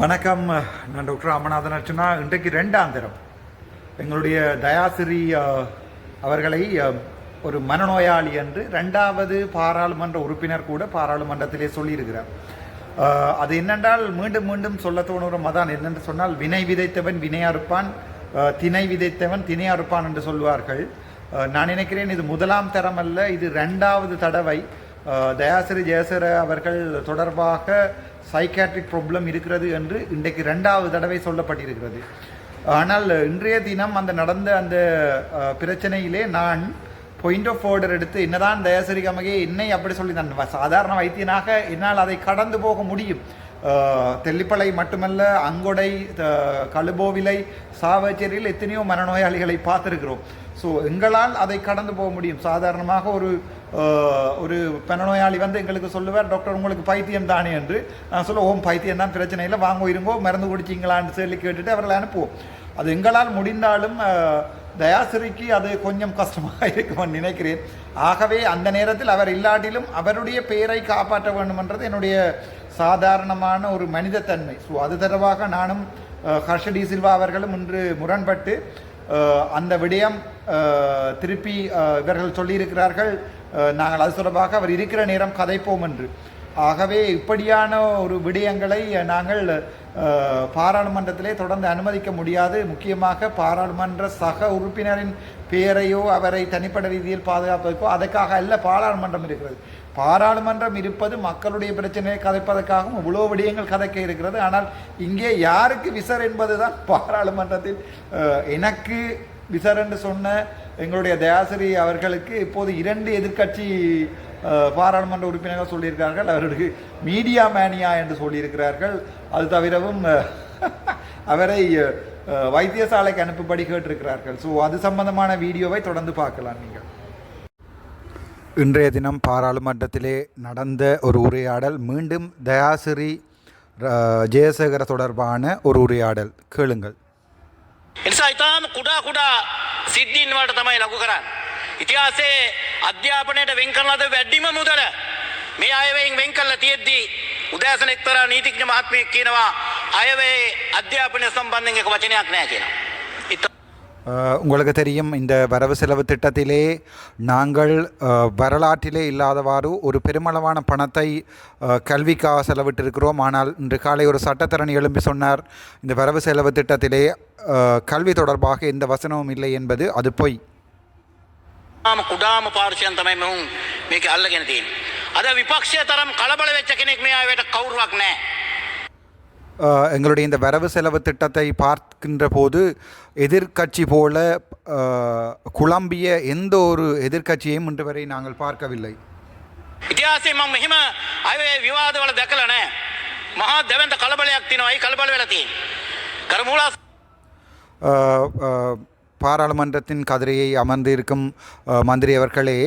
வணக்கம் நான் டாக்டர் ராமநாதன் அர்ச்சனா. இன்றைக்கு ரெண்டாம் தரம் எங்களுடைய தயாசிரி அவர்களை ஒரு மனநோயாளி என்று ரெண்டாவது பாராளுமன்ற உறுப்பினர் கூட பாராளுமன்றத்திலே சொல்லியிருக்கிறார். அது என்னென்றால் மீண்டும் மீண்டும் சொல்ல தோணுற மதான் என்னென்று சொன்னால் வினை விதைத்தவன் வினை அறுப்பான் திணை விதைத்தவன் திணை அறுப்பான் என்று சொல்வார்கள். நான் நினைக்கிறேன் இது முதலாம் தரம் அல்ல இது ரெண்டாவது தடவை தயாசிரி ஜெயசர அவர்கள் தொடர்பாக சைக்காட்ரிக் ப்ராப்ளம் இருக்கிறது என்று இன்றைக்கு ரெண்டாவது தடவை சொல்லப்பட்டிருக்கிறது. ஆனால் இன்றைய தினம் அந்த நடந்த அந்த பிரச்சனையிலே நான் பாயிண்ட் ஆஃப் ஆர்டர் எடுத்து என்னதான் தயாசிரி கமகே என்னை அப்படி சொல்லி நான் சாதாரண வைத்தியனாக என்னால் அதை கடந்து போக முடியும். தெல்லிப்பளை மட்டுமல்ல அங்கொடை த- கழுபோவிலை சாவச்சேரியில் எத்தனையோ மனநோயாளிகளை பார்த்துருக்கிறோம். ஸோ எங்களால் அதை கடந்து போக முடியும். சாதாரணமாக ஒரு ஒரு பெணநோயாளி வந்து எங்களுக்கு சொல்லுவார் டாக்டர் உங்களுக்கு பைத்தியம் தானே என்று. நான் சொல்ல ஓம் பைத்தியம் தான் பிரச்சனை இல்லை வாங்க இருங்கோ மருந்து குடிச்சிங்களான்னு சொல்லி கேட்டுட்டு அவர்களை அனுப்புவோம். அது எங்களால் முடிந்தாலும் தயாசிரிக்கு அது கொஞ்சம் கஷ்டமாக இருக்கும்னு நினைக்கிறேன். ஆகவே அந்த நேரத்தில் அவர் இல்லாட்டிலும் அவருடைய பெயரை காப்பாற்ற வேண்டுமென்றது என்னுடைய சாதாரணமான ஒரு மனிதத்தன்மை. ஸோ அது தொடர்பாக நானும் ஹர்ஷடி சில்வா அவர்களும் இன்று முரண்பட்டு அந்த விடயம் திருப்பி இவர்கள் சொல்லியிருக்கிறார்கள். நாங்கள் அது தொடர்பாக அவர் இருக்கிற நேரம் கதைப்போம் என்று. ஆகவே இப்படியான ஒரு விடயங்களை நாங்கள் பாராளுமன்றத்திலே தொடர்ந்து அனுமதிக்க முடியாது. முக்கியமாக பாராளுமன்ற சக உறுப்பினரின் பெயரையோ அவரை தனிப்பட்ட ரீதியில் பாதுகாப்பதற்கோ அதற்காக அல்ல பாராளுமன்றம் இருக்கிறது. பாராளுமன்றம் இருப்பது மக்களுடைய பிரச்சனையை கதைப்பதற்காகவும் இவ்வளோ விடயங்கள் கதைக்க இருக்கிறது. ஆனால் இங்கே யாருக்கு விசர் என்பதுதான் பாராளுமன்றத்தில் எனக்கு விசர் என்று சொன்ன எங்களுடைய தயாசிரி அவர்களுக்கு இப்போது இரண்டு எதிர்க்கட்சி பாராளுமன்ற உறுப்பினர்கள் சொல்லியிருக்கிறார்கள். அவர்களுக்கு மீடியா மேனியா என்று சொல்லியிருக்கிறார்கள். அது தவிரவும் அவரை வைத்தியசாலைக்கு அனுப்பும்படி கேட்டிருக்கிறார்கள். ஸோ அது சம்பந்தமான வீடியோவை தொடர்ந்து பார்க்கலாம் நீங்கள். இன்றைய தினம் பாராளுமன்றத்திலே நடந்த ஒரு உரையாடல் மீண்டும் தயாசிரி ஜெயசேகர தொடர்பான ஒரு உரையாடல். கேளுங்கள். එනිසා ඉතාම කුඩා කුඩා සිද්ධීන් වලට තමයි ලඝු කරන්න. ඉතිහාසයේ අධ්‍යාපනයට වෙන් කරන ලද වැඩිම මුදල මේ අයවයෙන් වෙන් කරලා තියෙද්දී උදෑසන එක්තරා නීතිඥ මහත්මයෙක් කියනවා අයවැයේ අධ්‍යාපනය සම්බන්ධයෙන් එක වචනයක් නැහැ කියනවා. ඉතා அஹ், உங்களுக்கு தெரியும் இந்த வரவு செலவு திட்டத்திலே நாங்கள் அஹ், வரலாற்றிலே இல்லாதவாறு ஒரு பெருமளவான பணத்தை அஹ், கல்விக்காக செலவிட்டிருக்கிறோம் ஆனால் இன்று காலை ஒரு சட்டத்தரணி எழும்பி சொன்னார் இந்த வரவு செலவு திட்டத்திலே அஹ், கல்வி தொடர்பாக எந்த வசனமும் இல்லை என்பது அது பொய் ම කුඩාම පාර්ශයන් තමයි මෙවුන් මේක අල්ලගෙන තියෙන්නේ. අද විපක්ෂය තරම් කලබල වෙච්ච කෙනෙක් මේ අයවට කවුරුවක් නැහැ. அஹ், எங்களுடைய இந்த வரவு செலவு திட்டத்தை பார்க்கின்ற போது எதிர்க்கட்சி போல அஹ், குழம்பிய எந்த ஒரு எதிர்க்கட்சியையும் இன்று வரை நாங்கள் பார்க்கவில்லை ඉතිහාසයේ මම මෙහෙම අයවැය විවාදවල දැකලා නැහැ. මහා දැවන්ත කලබලයක් තියෙනවා. ඒ කලබල වෙලා තියෙන්නේ. කරමුලා அஹ், அஹ், பாராளுமன்றத்தின் கதிரையை அமர்ந்திருக்கும் அஹ், மந்திரி அவர்களே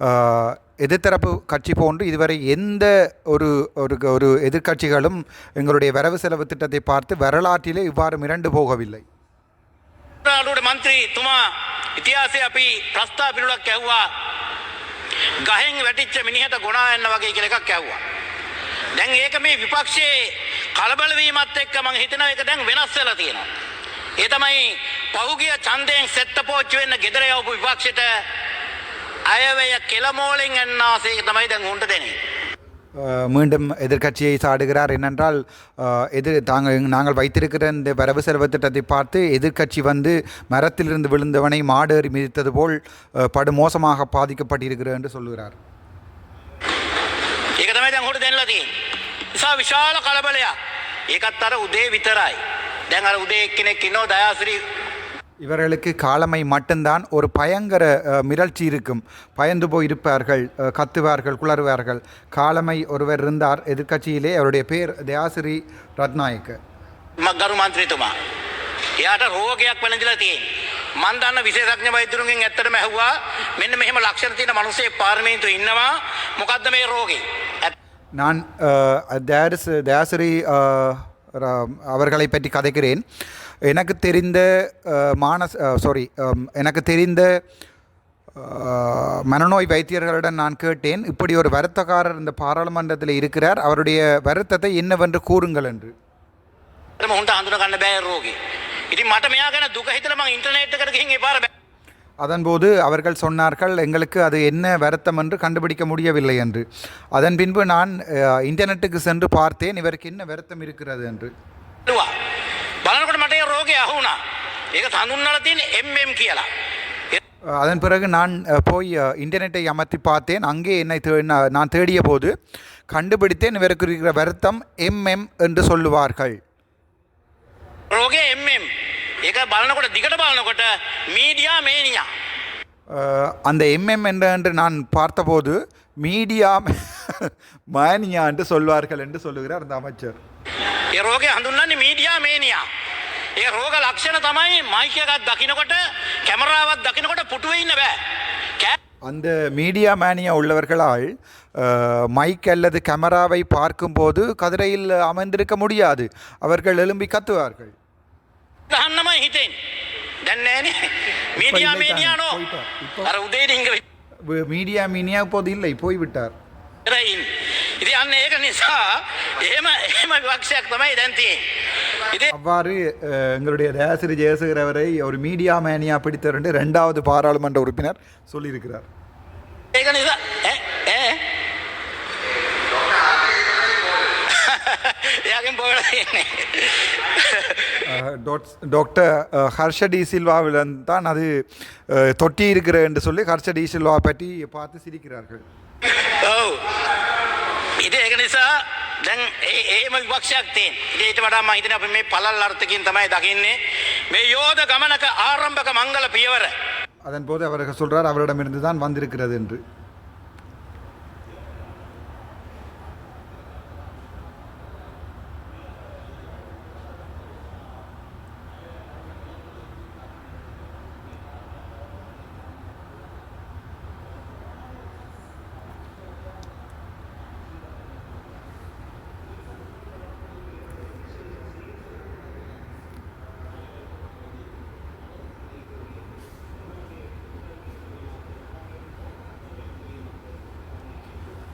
அஹ், எதிர்த்தரப்பு கட்சி போன்று இதுவரை எந்த ஒரு ஒரு ஒரு எதிர்க்கட்சிகளும் எங்களுடைய வரவு செலவு திட்டத்தை பார்த்து வரலாற்றிலே இவ்வாறு மிரண்டு போகவில்லை රාඩුවට මන්ත්‍රීතුමා ඉතිහාසය අපි ප්‍රස්ථා පිරුලක් කැව්වා ගහෙන් වැටිච්ච මිනිහට ගොනා එන්න වගේ කියල එකක් කැව්වා. දැන් ඒක මේ විපක්ෂයේ කලබලවීමත් එක්ක මං හිතන එක දැන් වෙනස් වෙලා තියෙනවා. ඒ තමයි පහුගිය ඡන්දයෙන් සෙට්ට පෝච්චු වෙන්න ගෙදර යවපු විපක්ෂයට අයවැය කෙලමෝලෙන් එන්නාසේ තමයි දැන් උන්ට දෙන්නේ. அஹ், மீண்டும் எதிர்க்கட்சியை சாடுகிறார் என்னென்றால் அஹ், எதிர் தாங்கள் நாங்கள் வைத்திருக்கிற இந்த வரவு செலவு திட்டத்தை பார்த்து எதிர்க்கட்சி வந்து மரத்திலிருந்து விழுந்தவனை மாடேறி மிதித்தது போல் அஹ், படுமோசமாக பாதிக்கப்பட்டிருக்கிறது என்று சொல்கிறார் ඒක තමයි දැන් හොට දෙන්නලා තියෙන්නේ. නිසා විශාල කලබලයක්. ඒකත් අර උදේ විතරයි. දැන් අර උදේ එක්කෙනෙක් ඉන්නවා දයාසිරි இவர்களுக்கு காலமை மட்டும்தான் ஒரு பயங்கர அஹ், மிரட்சி இருக்கும் பயந்து போய் இருப்பார்கள் அஹ், கத்துவார்கள் குளறுவார்கள் காலமை ஒருவர் இருந்தார் எதிர்க்கட்சியிலே அவருடைய பேர் தயாசிரி ரத்நாயக்க ගරු මන්ත්‍රීතුමා. එයාට රෝගයක් වැළඳිලා තියෙන්නේ. මන් දන්න විශේෂඥ වෛද්‍යරුන්ගෙන් ඇත්තටම ඇහුවා මෙන්න මෙහෙම ලක්ෂණ තියෙන මිනිස්සෙක් පාර්ලිමේන්තුවේ ඉන්නවා. මොකද්ද මේ රෝගේ? ඇත්ත நான் அஹ், தயாரிஸ் தயாசிரி அஹ், ர- அவர்களை பற்றி கதைக்கிறேன் எனக்கு தெரிந்த மானஸ் சாரி எனக்கு தெரிந்த மனநோய் வைத்தியர்களிடம் நான் கேட்டேன். இப்படி ஒரு வருத்தக்காரர் இந்த பாராளுமன்றத்தில் இருக்கிறார். அவருடைய வருத்தத்தை என்னவென்று கூறுங்கள் என்று. அதன்போது அவர்கள் சொன்னார்கள் எங்களுக்கு அது என்ன வருத்தம் என்று கண்டுபிடிக்க முடியவில்லை என்று. அதன் பின்பு நான் இன்டர்நெட்டுக்கு சென்று பார்த்தேன் இவருக்கு என்ன வருத்தம் இருக்கிறது என்று. මට ඒ රෝගය අහුණා. ඒක හඳුන්වලා තියෙන MM කියලා. ඒ அஹ், அதன் பிறகு நான் அஹ், போய் அஹ், இன்டர்நெட்டை அமர்த்தி பார்த்தேன் அங்கே என்னை தே- நான் நான் தேடிய போது கண்டுபிடித்தேன் இவருக்கு இருக்கிற வருத்தம் எம்எம் என்று சொல்லுவார்கள் රෝගය MM. ඒක බලනකොට දිගට බලනකොට මීඩියා මේනියා. அஹ், அந்த எம்எம் என்ற என்று நான் பார்த்தபோது மீடியா மானியா என்று சொல்வார்கள் என்று சொல்லுகிறார் அந்த அமைச்சர் ඒ රෝගය හඳුන්වන්නේ මීඩියා මේනියා. ඒ රෝග ලක්ෂණ තමයි මයික් එකක් දකිනකොට කැමරාවක් දකිනකොට පුටුවේ ඉන්න බෑ. කෑ அந்த மீடியா மேனியா உள்ளவர்களால் அஹ், மைக் அல்லது கேமராவை பார்க்கும்போது கதிரையில் அமர்ந்திருக்க முடியாது அவர்கள் எழும்பி கத்துவார்கள் ගහන්නමයි හිතෙන්. දැන් නෑනේ. මීඩියා ඉල්ලයි මේනියා තාම. නෝ. කොයිට? ඉප- අර උදේ ඩිංග வி- மீடியா மீனியா இப்போது இல்லை போய்விட்டார் විතරයින්. ඉතින් අන්න ඒක නිසා එහෙම එහෙම විවක්ෂයක් තමයි දැන් තියෙන්නේ. ඉතින් அவ்வாறு அஹ், எங்களுடைய தயாசிரி ஜெயசேகர் அவரை ஒரு மீடியா மேனியா பிடித்தவர் என்று ரெண்டாவது பாராளுமன்ற உறுப்பினர் சொல்லியிருக்கிறார் ඒක නිසා ඈ ඈ එයාගෙන් බෝල තියෙන්නේ. அஹ், டாட்- டாக்டர் அஹ், ஹர்ஷ டி சில்வாவிடம் தான் அது அஹ், தொட்டி இருக்கிற என்று சொல்லி ஹர்ஷ டி சில்வா பற்றி பார்த்து சிரிக்கிறார்கள் ඔව්. ඉතින් ඒක නිසා දැන් ඒ ඒම විපක්ෂයක් තියෙන. ඉතින් ඊට වඩා මම හිතන්නේ අපි මේ පළල් අර්ථකින් තමයි දකින්නේ. මේ යෝධ ගමනක ආරම්භක මංගල පියවර. அதன் போது அவர் சொல்றார் அவரிடமிருந்து தான் வந்திருக்கிறது என்று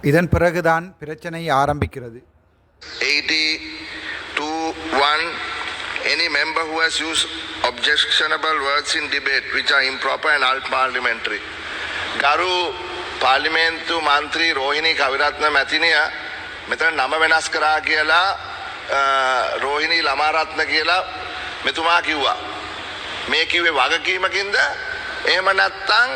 இதன் பிறகுதான் பிரச்சனை ஆரம்பிக்கிறது 82 1 any member who has used objectionable words in debate which are improper and unparliamentary ගරු පාර්ලිමේන්තු මන්ත්‍රී රෝහිණී කවිරත්න මැතිනිය මෙතන නම වෙනස් කරා කියලා අ, රෝහිණී ළමාරත්න කියලා මෙතුමා කිව්වා මේ කිව්වේ වගකීමකින්ද එහෙම නැත්තං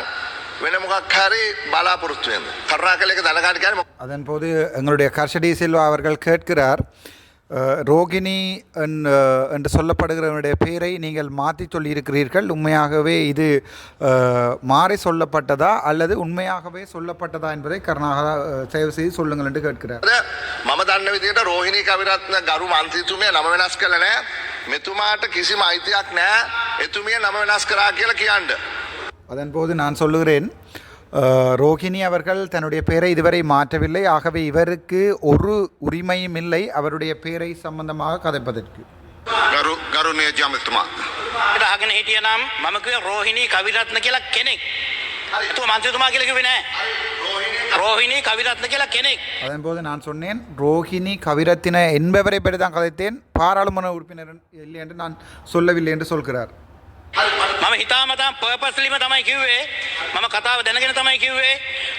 වෙන මොකක් හරි බලාපොරොත්තු වෙනද කරුණා කළ එක දැනගන්න කියන්නේ මොකක්ද? அதன் போது எங்களுடைய கர்ஷடி செல்வா அவர்கள் கேட்கிறார் அஹ், ரோகிணி என்- அஹ், என்று சொல்லப்படுகிறவனுடைய பெயரை நீங்கள் மாற்றி சொல்லியிருக்கிறீர்கள் உண்மையாகவே இது அஹ், மாறி சொல்லப்பட்டதா அல்லது உண்மையாகவே சொல்லப்பட்டதா என்பதை கருணாக அஹ், தயவு செய்து சொல்லுங்கள் என்று கேட்கிறார் ද මම දන්න විදිහට රෝහිණී කවිරත්න ගරු මන්ත්‍රීතුමිය නම වෙනස් කළ නෑ මෙතුමාට කිසිම අයිතියක් නෑ එතුමිය නම වෙනස් කරා කියලා කියන්න. அதன் போது நான் சொல்லுகிறேன் அஹ், ரோகிணி அவர்கள் தன்னுடைய பெயரை இதுவரை மாற்றவில்லை ஆகவே இவருக்கு ஒரு உரிமையும் இல்லை அவருடைய பெயரை சம்பந்தமாக கதைப்பதற்கு ගරු ගරු නේජාමතුමා. ඒකට අහගෙන හිටිය නම් මම කිව්වේ රෝහිණී කවිරත්න කියලා කෙනෙක්. එතුමා මන්ත්‍රීතුමා කියලා කිව්වේ නෑ. රෝහිණී කවිරත්න කියලා කෙනෙක්. அதன் போது நான் சொன்னேன் ரோஹிணி கவிரத்தின என்பவரை பற்றி தான் கதைத்தேன் பாராளுமன்ற உறுப்பினர் இல்லை என்று நான் சொல்லவில்லை என்று சொல்கிறார் මම හිතාමතා පර්පස්ලිම තමයි කිව්වේ මම කතාව දැනගෙන තමයි කිව්වේ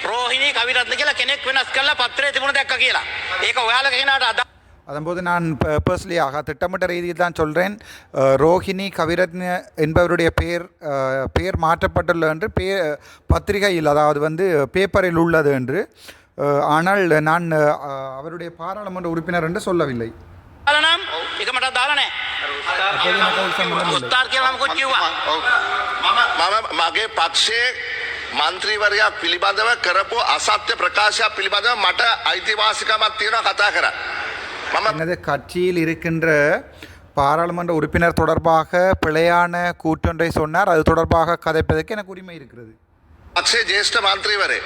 රෝහිණී කවිරත්න කියලා කෙනෙක් වෙනස් කරලා පත්‍රයේ තිබුණ දැක්ක කියලා. ඒක ඔයාලා කෙනාට අදා அதன்போது நான் பர்ஸ்லியாக திட்டமிட்ட ரீதியில் தான் சொல்கிறேன் ரோஹிணி கவிரத்ன என்பவருடைய பெயர் அஹ், பெயர் மாற்றப்பட்டுள்ள என்று பே பத்திரிகையில் அதாவது வந்து பேப்பரில் உள்ளது என்று அஹ், ஆனால் நான் அஹ், அவருடைய பாராளுமன்ற உறுப்பினர் என்று சொல்லவில்லை මම මම මගේ පක්ෂයේ මන්ත්‍රීවරයා පිළිබඳව කරපු අසත්‍ය ප්‍රකාශයක් පිළිබඳව මට අයිතිවාසිකමක් තියෙනවා කතා කර. මම எனது கட்சியில் இருக்கின்ற பாராளுமன்ற உறுப்பினர் தொடர்பாக பிழையான கூற்றொன்றை சொன்னார் அது தொடர்பாக கதைப்பதற்கு எனக்கு உரிமை இருக்கிறது පක්ෂේ ජේෂ්ඨ මන්ත්‍රීවරේ.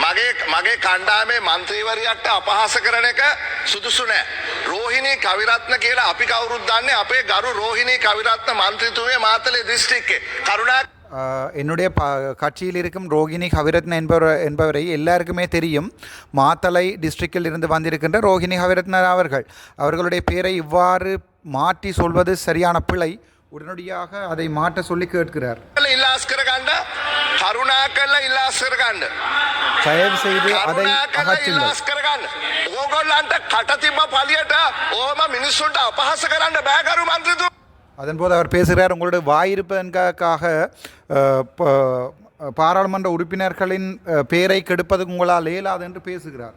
මගේ මගේ කණ්ඩාමේ මන්ත්‍රීවරයක්ට අපහස කරන එක සුදුසු නෑ. රෝහිණී කවිරත්න කියලා අපි කවුරුත් දන්නේ අපේ ගරු රෝහිණී කවිරත්න මන්ත්‍රීතුමේ මාතලේ දිස්ත්‍රික්කේ. කරුණා ஆஹ், என்னுடைய ப கட்சியில் இருக்கும் ரோகிணி கவிரத்ன என்பவர் என்பவரை எல்லாருக்குமே தெரியும் மாத்தளை டிஸ்ட்ரிக்டில் இருந்து வந்திருக்கின்ற ரோகிணி கவிரத்ன அவர்கள் அவர்களுடைய பெயரை இவ்வாறு மாற்றி சொல்வது சரியான பிழை உடனடியாக அதை மாற்ற சொல்லி கேட்கிறார் කළ ඉල්ලාස් කරගන්න කරුණා කල්ල ඉල්ලාස් කරගන්න. தயவு செய்து அதை කරුණා කල්ල அகற்றுங்கள் ඉල්ලාස් කරගන්න. ඕගොල්ලන්ට කට තිබ්බ පලියට ඕම මිනිස්සුන්ට අපහස කරන්න බෑකරු මන්ත්‍රතු. அதன்போது அவர் பேசுகிறார் உங்களுடைய வாயிருப்பதற்காக அஹ், ப- பாராளுமன்ற உறுப்பினர்களின் அஹ், பெயரை கெடுப்பது உங்களால் இயலாது என்று பேசுகிறார்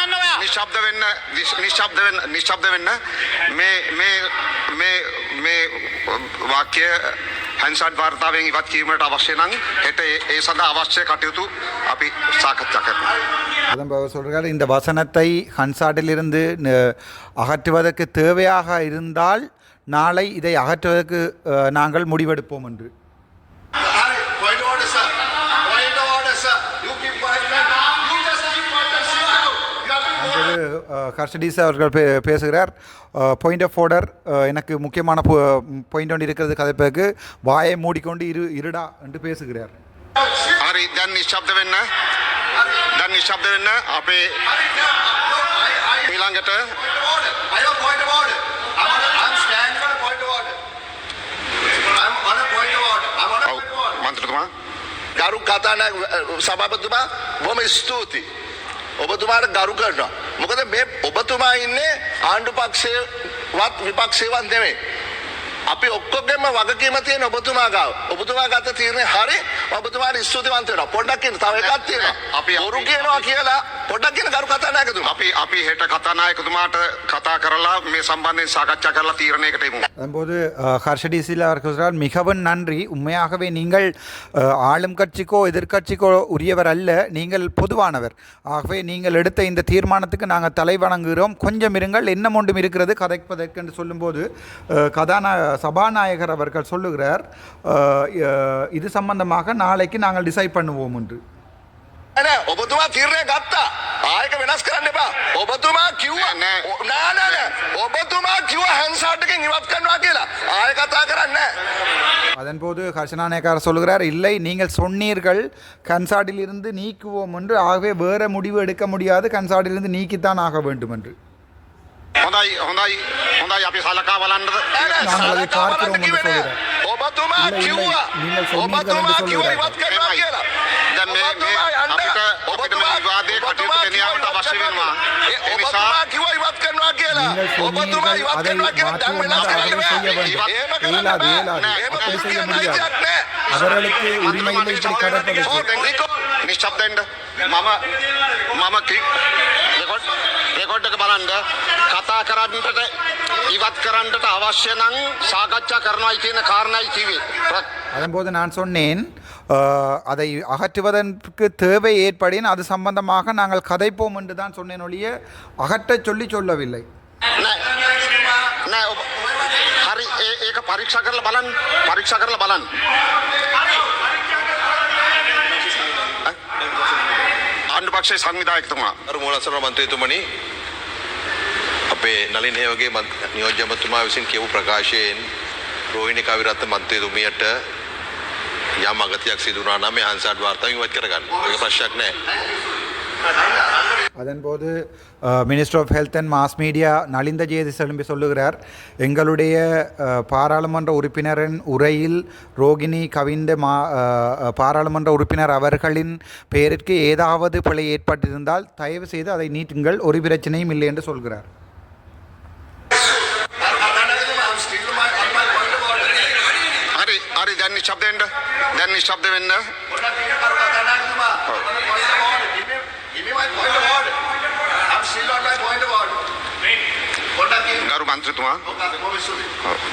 ඔයා වරිවා හොඳට கேட்டு කතාව பாருங்கள். අහන්න ඔයා හොඳට කතාව අහන්න හොඳයි හොඳයි මම එකඟයි කතාව අහන්න හොඳයි නිශ- කතාව අහන්න ඔයා නිශ්ශබ්ද වෙන්න නිශ්- නිශ්ශබ්ද වෙන්න නිශ්ශබ්ද වෙන්න මේ මේ මේ මේ වාක්‍ය හැන්සඩ් වාර්තාවෙන් ඉවත් කිරීමට අවශ්‍ය නම් හෙට ඒ ඒ සඳහා අවශ්‍ය කටයුතු අපි සාකච්ඡා කරනවා. அதன் அவர் சொல்கிறார் இந்த வசனத்தை ஹன்சாட்டிலிருந்து ந- அகற்றுவதற்கு தேவையாக இருந்தால் நாளை இதை அகற்றுவதற்கு அஹ், நாங்கள் முடிவெடுப்போம் என்று அப்போது கர்ஷடிஸ் அவர்கள் பே பேசுகிறார் பாயிண்ட் ஆஃப் ஆர்டர் எனக்கு முக்கியமான பாயிண்ட் ஒன்று இருக்கிறது கதைப்பதற்கு வாயை மூடிக்கொண்டு இரு இருடா என்று பேசுகிறார் හරි දැන් නිශ්ශබ්ද වෙන්න. දැන් නිශ්ශබ්ද වෙන්න අපේ ඊළඟට order. I have point of order. I'm on a, I'm standing on a point of order. I'm on a point of order. I'm on a ඔව් point of order. මන්ත්‍රතුමා ගරු කතානායක සභාපතිතුමා බොහොම ස්තුතියි. ඔබතුමාට ගරු කරනවා. මොකද මේ ඔබතුමා ඉන්නේ ආණ්ඩු පක්ෂයවත් විපක්ෂයවත් නෙමෙයි. අපි ඔක්කොගෙම වගකීම තියෙන ඔබතුමා ගාව. ඔබතුමා ගත තීරණය හරි. ඔබතුමාට ස්තුතිවන්ත වෙනවා. පොඩ්ඩක් ඉන්න. තව එකක් තියෙනවා. අපි- බොරු කියනවා කියලා පොඩ්ඩක් ඉන්න ගරු කතානායකතුමා. අපි අපි හෙට කතානායකතුමාට කතා කරලා මේ සම්බන්ධයෙන් සාකච්ඡා කරලා තීරණයකට එමු. அதன்போது ஹர்ஷடிசில் அவர் சொல்கிறார் மிகவும் நன்றி உண்மையாகவே நீங்கள் அஹ், ஆளும் கட்சிக்கோ எதிர்க்கட்சிக்கோ உரியவர் அல்ல நீங்கள் பொதுவானவர் ஆகவே நீங்கள் எடுத்த இந்த தீர்மானத்துக்கு நாங்கள் தலை வணங்குகிறோம் கொஞ்சம் இருங்கள் என்ன ஒன்றும் இருக்கிறது கதைப்பதற்கு என்று சொல்லும்போது அஹ், கதாநா சபாநாயகர் அவர்கள் சொல்லுகிறார் அஹ், அஹ், இது சம்பந்தமாக நாளைக்கு நாங்கள் டிசைட் பண்ணுவோம் என்று නෑ නෑ ඔබතුමා තීරණය ගත්තා. ආයක වෙනස් කරන්න එපා. ඔබතුමා කිව්වා නෑ, නෑ. ඔ- නෑ නෑ නෑ. ඔබතුමා කිව්වා හැන්සාට් එකෙන් ඉවත් කරනවා කියලා. ආයෙ කතා කරන්නේ නෑ. அதன்போது ஹர்ஷனானேக்கார் சொல்கிறார் இல்லை நீங்கள் சொன்னீர்கள் கன்சார்டிலிருந்து நீக்குவோம் என்று ஆகவே வேறு முடிவு எடுக்க முடியாது கன்சார்டிலிருந்து நீக்கித்தான் ஆக வேண்டும் என்று හොඳයි හොඳයි හොඳයි අපි සලකා බලන්නද නෑ නෑ நாங்கள் அதை සලකා பார்க்கிறோம் බලන්න என்று කිව්වේ නෑ. சொல்கிறார். ඔබතුමා இல்லை, இல்லை. කිව්වා. நீங்கள் சொன்னீர்கள் ඔබතුමා என்று කිව්වා சொல்கிறார். ඉවත් කරනවා එහෙමයි. කියලා. දැන් මේ- මේ ඔබතුමා යන්න. අපිට- අපිට මේ ඔබතුමා- විවාදයේ කටයුතු ඔබතුමා ගෙනියන්නට කිව්වා අවශ්‍ය ඉවත් වෙනවා. කරනවා. ඒ ඔබතුමා නිසා- කිව්වා ඉවත් කරනවා කියලා. நீங்கள் ඔබතුමා சொன்னீர்கள் ඉවත් அதை කරනවා කියලා දැන් மாற்றுவோம் වෙනස් என்று කරන්න அவர்கள் செய்ய බෑ. வேண்டும் එහෙම කරන්න இயலாது බෑ. இயலாது එහෙම அப்படி செய்ய කරන්න முடியாது අයිතියක් නෑ. அவர்களுக்கு உரிமை இல்லை இப்படி கடப்பதற்கு නිශ්ශබ්දෙන්ට මම මම රෙකොඩ් රෙකොඩ් එක බලන්ඩ කතා කරන්නට ඉවත් කරන්නට අවශ්‍ය නං සාකච්ඡා කරනවායි කියන කාරණයි කිවේ அதன்போது நான் சொன்னேன் அஹ், அதை அகற்றுவதற்கு தேவை ஏற்படின் அது சம்பந்தமாக நாங்கள் கதைப்போம் என்று தான் சொன்னேன் ஒழிய அகற்றச் சொல்லி சொல்லவில்லை නෑ නෑ ඔබ හරි ඒ- ඒක පරීක්ෂා කරලා පක්ෂයේ සංවිධායකතුමා අර මූලසර මන්ත්‍රීතුමනි අපේ නලින් හේවගේ මන්- නියෝජ්‍ය ඇමතුමා විසින් කියපු ප්‍රකාශයෙන් රෝහිණි කවිරත්න මන්ත්‍රීතුමියට යම් අගතියක් සිදු වුණා නම් මේ හන්සාඩ් වාර්තාව ඉවත් කරගන්න. ඒක ප්‍රශ්නයක් නෑ. அதன்போது minister of health and mass media Nalinda Jayati செலும்பி சொல்லுகிறார் எங்களுடைய பாராளுமன்ற உறுப்பினரின் உரையில் ரோகிணி கவிந்த மா பாராளுமன்ற உறுப்பினர் அவர்களின் பெயருக்கு ஏதாவது பிழை ஏற்பட்டிருந்தால் தயவு செய்து அதை நீட்டுங்கள் ஒரு பிரச்சனையும் இல்லை என்று சொல்கிறார் Ari, Ari, dann nicht abwenden, dann nicht abwenden. ගරු මන්ත්‍රතුමා.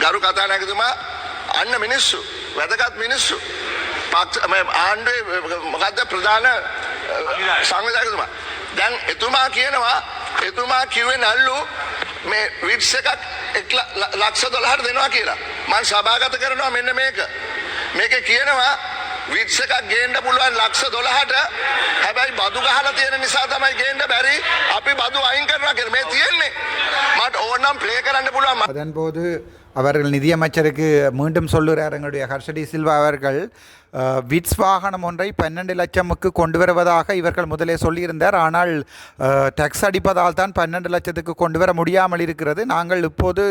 ගරු කතානායකතුමා අන්න මිනිස්සු වැදගත් මිනිස්සු. ආණ්ඩුවේ මොකද්ද ප්‍රධාන සංවිධායකතුමා. දැන් එතුමා කියනවා එතුමා කිව්වේ නල්ලු මේ විට්ස් එකක් ලක්ෂ 12ට දෙනවා කියලා. මම සභාගත කරනවා මෙන්න මේක. මේකේ කියනවා විත්ස එකක් ගේන්න පුළුවන් ලක්ෂ 12ට හැබැයි බදු ගහලා තියෙන නිසා තමයි ගේන්න බැරි අපි බදු අයින් කරනවා කියලා මේ තියෙන්නේ මට ඕනනම් ප්ලේ කරන්න පුළුවන් அதன்போது அவர்கள் நிதியமைச்சருக்கு மீண்டும் சொல்லுகிறார் எங்களுடைய ஹர்ஷடி சில்வா அவர்கள் அஹ், விட்ஸ் வாகனம் ஒன்றை பன்னெண்டு லட்சமுக்கு கொண்டு வருவதாக இவர்கள் முதலே சொல்லியிருந்தார். ஆனால் டெக்ஸ் அடிப்பதால் தான் பன்னெண்டு லட்சத்துக்கு கொண்டு வர முடியாமல் இருக்கிறது. நாங்கள் இப்போது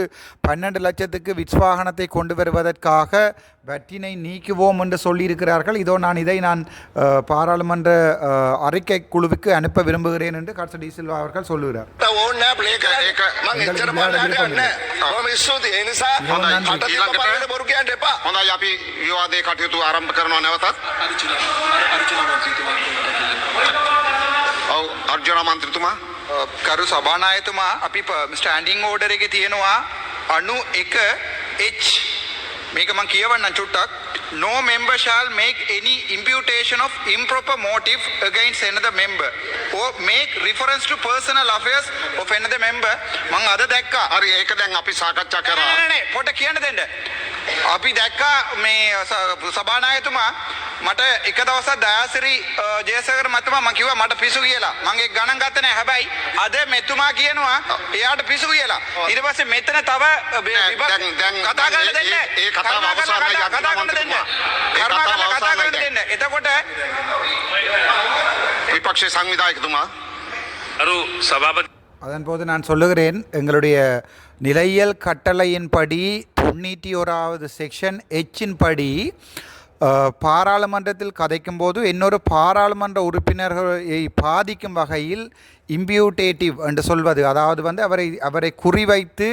பன்னெண்டு லட்சத்துக்கு விட்ஸ் வாகனத்தை கொண்டு வருவதற்காக வற்றினை நீக்குவோம் என்று சொல்லியிருக்கிறார்கள். இதோ நான் இதை நான் பாராளுமன்ற அறிக்கை குழுவுக்கு அனுப்ப விரும்புகிறேன் என்று கட்சடி சில்வா அவர்கள் சொல்லுகிறார். ඉස්සෝදී එනිසා නැවතත්. ඔව් අර්ජුන මන්ත්‍රතුමා. කරු සභානායතුමා අපි ස්ටෑන්ඩිං ඕඩර එක තියෙනවා අනු එක H. මේක මං කියවන්න චුට්ටක්. No member shall make any imputation of improper motive against another member. Or make reference to personal affairs of another member. මං අද දැක්කා. හරි ඒක දැන් අපි සාකච්ඡා කරා. නෑ, නෑ, පොට කියන්න දෙන්න. අපි දැක්කා මේ ස- සභානායතුමා මට එක දවසක් දයාසිරි අ, ජයසේකර මහත්මයා මම කිව්වා මට පිසු කියලා. මම ඒක ගණන් ගත්තේ නෑ. හැබැයි අද මෙතුමා කියනවා එයාට පිසු කියලා. ඊට පස්සේ මෙතන තව අ, බේ- නෑ, විභාග- දැන්- දැන්- කතා කරන්න දැන් දෙන්න. ඒ- ඒ කතාව කරුණා කරලා අවසන් වෙයි, කතා- කතා කරන්න දෙන්න. අග්‍රාමාත්‍යතුමා. ඒ කරුණා කතාව කරලා කතා අවසන් කරන්න වෙයි දෙන්න. එතකොට විපක්ෂ සංවිධායකතුමා අරු සභාපති அதன்போது நான் சொல்லுகிறேன் எங்களுடைய நிலையியல் கட்டளையின்படி தொண்ணூற்றி ஓராவது செக்ஷன் எச்சின் படி பாராளுமன்றத்தில் பாராளுமன்றத்தில் கதைக்கும்போது இன்னொரு பாராளுமன்ற உறுப்பினர்களை பாதிக்கும் வகையில் இம்பியூட்டேட்டிவ் என்று சொல்வது. அதாவது வந்து அவரை அவரை குறிவைத்து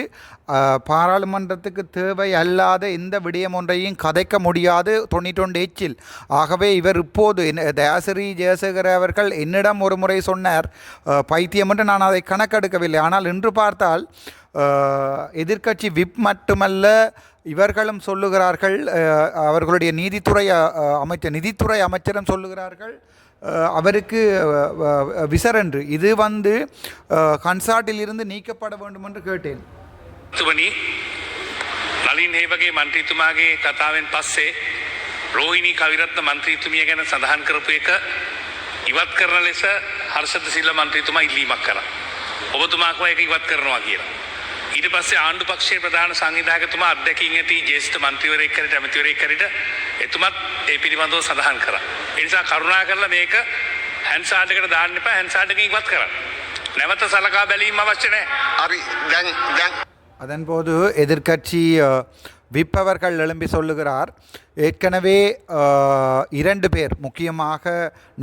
பாராளுமன்றத்துக்கு தேவை அல்லாத எந்த விடயம் ஒன்றையும் கதைக்க முடியாது தொண்ணூற்றொன்று எச்சில் ஆகவே இவர் இப்போது என்ன- தயாசிரி ஜெயசேகர் அவர்கள் என்னிடம் ஒரு முறை சொன்னார் பைத்தியம் என்று நான் அதை கணக்கெடுக்கவில்லை. ஆனால் இன்று பார்த்தால் எதிர்க்கட்சி விப் மட்டுமல்ல இவர்களும் சொல்லுகிறார்கள் அஹ், அவர்களுடைய நீதித்துறை அஹ், அமைச்சர் நிதித்துறை அமைச்சரும் சொல்லுகிறார்கள் அஹ், அவருக்கு அஹ், அஹ், விசரென்று இது வந்து அஹ், கன்சார்ட்டில் இருந்து நீக்கப்பட வேண்டும் என்று கேட்டேன் තුමනි නලින් හේවගේ මන්ත්‍රීතුමාගේ කතාවෙන් පස්සේ රෝහිණී කවිරත්න මන්ත්‍රීතුමිය ගැන සඳහන් කරපු එක ඉවත් කරන ලෙස හර්ෂද සිල්ල මන්ත්‍රීතුමා ඉල්ලීමක් කර. ඔබතුමාකව එක ඉවත් කරනවා කියලා. ඊට පස්සේ ආණ්ඩු පක්ෂයේ ප්‍රධාන සංවිධායකතුමා අත්දැකින් ඇති ජේෂ්ඨ මන්ත්‍රීවරයෙක් කරට ඇමතිවරයෙක් කරට එතුමත් ඒ පිළිබඳව සඳහන් කරා. ඒ නිසා කරුණා කරලා මේක හැන්සාඩ් එකට දාන්න එපා හැන්සාඩ් එක ඉවත් කරන්න. නැවත සලකා බැලීම අවශ්‍ය නැහැ. හරි දැන් දැන් அதன்போது எதிர்க்கட்சி விற்பவர்கள் எழும்பி சொல்லுகிறார் ஏற்கனவே இரண்டு பேர் முக்கியமாக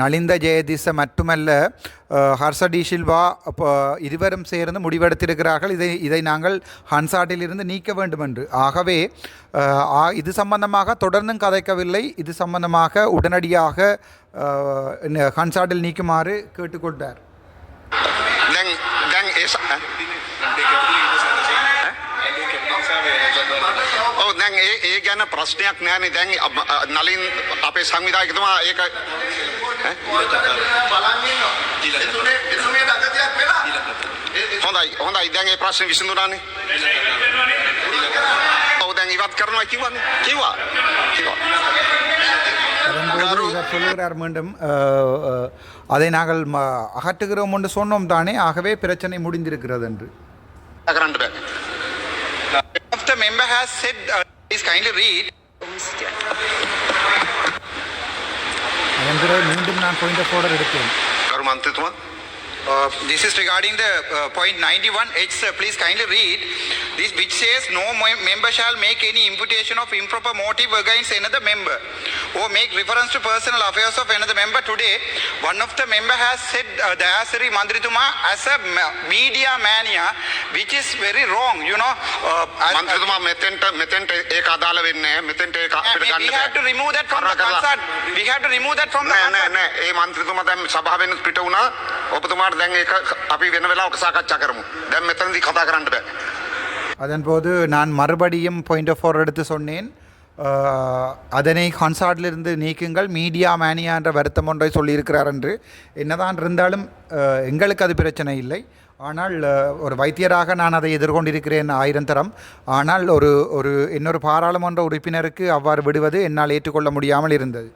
நலிந்த ஜெயதிச மட்டுமல்ல ஹர்ஷடி ஷில்வா இருவரும் சேர்ந்து முடிவெடுத்திருக்கிறார்கள். இதை இதை நாங்கள் ஹன்சாட்டிலிருந்து நீக்க வேண்டும் என்று ஆகவே இது சம்பந்தமாக தொடர்ந்தும் கதைக்கவில்லை. இது சம்பந்தமாக உடனடியாக ஹன்சாட்டில் நீக்குமாறு கேட்டுக்கொண்டார். දැන් දැන් ඒ ස- ඈ? ඔව් දැන් ඒ ඒ ගැන ප්‍රශ්නයක් නෑනේ දැන් අ- අ- නලින් අපේ සංවිධායකතුමා ඒක ඈ? එතුනේ එතුනේ දගතියක් වෙලා හොඳයි හොඳයි දැන් ඒ ප්‍රශ්නේ විසඳුණානේ ඔව් දැන් ඉවත් කරනවා කිව්වනේ කිව්වා කිව්වා அதன்போது இவர் சொல்லுகிறார் மீண்டும் அஹ், அஹ், அதை நாங்கள் ம- அகற்றுகிறோம் என்று சொன்னோம் தானே ஆகவே பிரச்சனை முடிந்திருக்கிறது என்று කරන්න බෑ if the member has said uh, Please kindly read. மீண்டும் நான் பாயிண்ட் ஆஃப் ஆர்டர் எடுத்தேன் கருமாந்தித்மா Uh, this is regarding the uh, point 91H, sir. Please kindly read this, which says no mem- member shall make any imputation of improper motive against another member or make reference to personal affairs of another member. Today, one of the member has said uh, Dayasiri Mandrituma as a ma- media mania, which is very wrong. You know, uh, as- මන්ත්‍රතුමා මෙතෙන්ට මෙතෙන්ට ඒක අදාළ වෙන්නේ නැහැ. මෙතෙන්ට ඒක Yeah, අපිට we, ගන්න we have to බෑ. remove that from the කරුණා කරලා. concert. We have to remove that from the නෑ නෑ concert. නෑ ඒ මන්ත්‍රතුමා දැන් සභාවෙන් පිට වුණා. ඔබතුමාට දැන් ඒක අපි වෙන වෙලාවක සාකච්ඡා කරමු. දැන් මෙතනදී කතා කරන්න බෑ. அதன்போது நான் மறுபடியும் பாயிண்ட் ஆஃப் ஆர்டர் எடுத்து சொன்னேன் அஹ், அதனை கான்சார்ட்டிலிருந்து நீக்குங்கள் மீடியா மேனியா என்ற வருத்தம் ஒன்றை சொல்லியிருக்கிறார் என்று என்னதான் இருந்தாலும் அஹ், எங்களுக்கு அது பிரச்சனை இல்லை ஆனால் அஹ், ஒரு வைத்தியராக நான் அதை எதிர்கொண்டிருக்கிறேன் ஆயிரம் தரம் ஆனால் ஒரு ஒரு இன்னொரு பாராளுமன்ற உறுப்பினருக்கு அவ்வாறு விடுவது என்னால் ஏற்றுக்கொள்ள முடியாமல் இருந்தது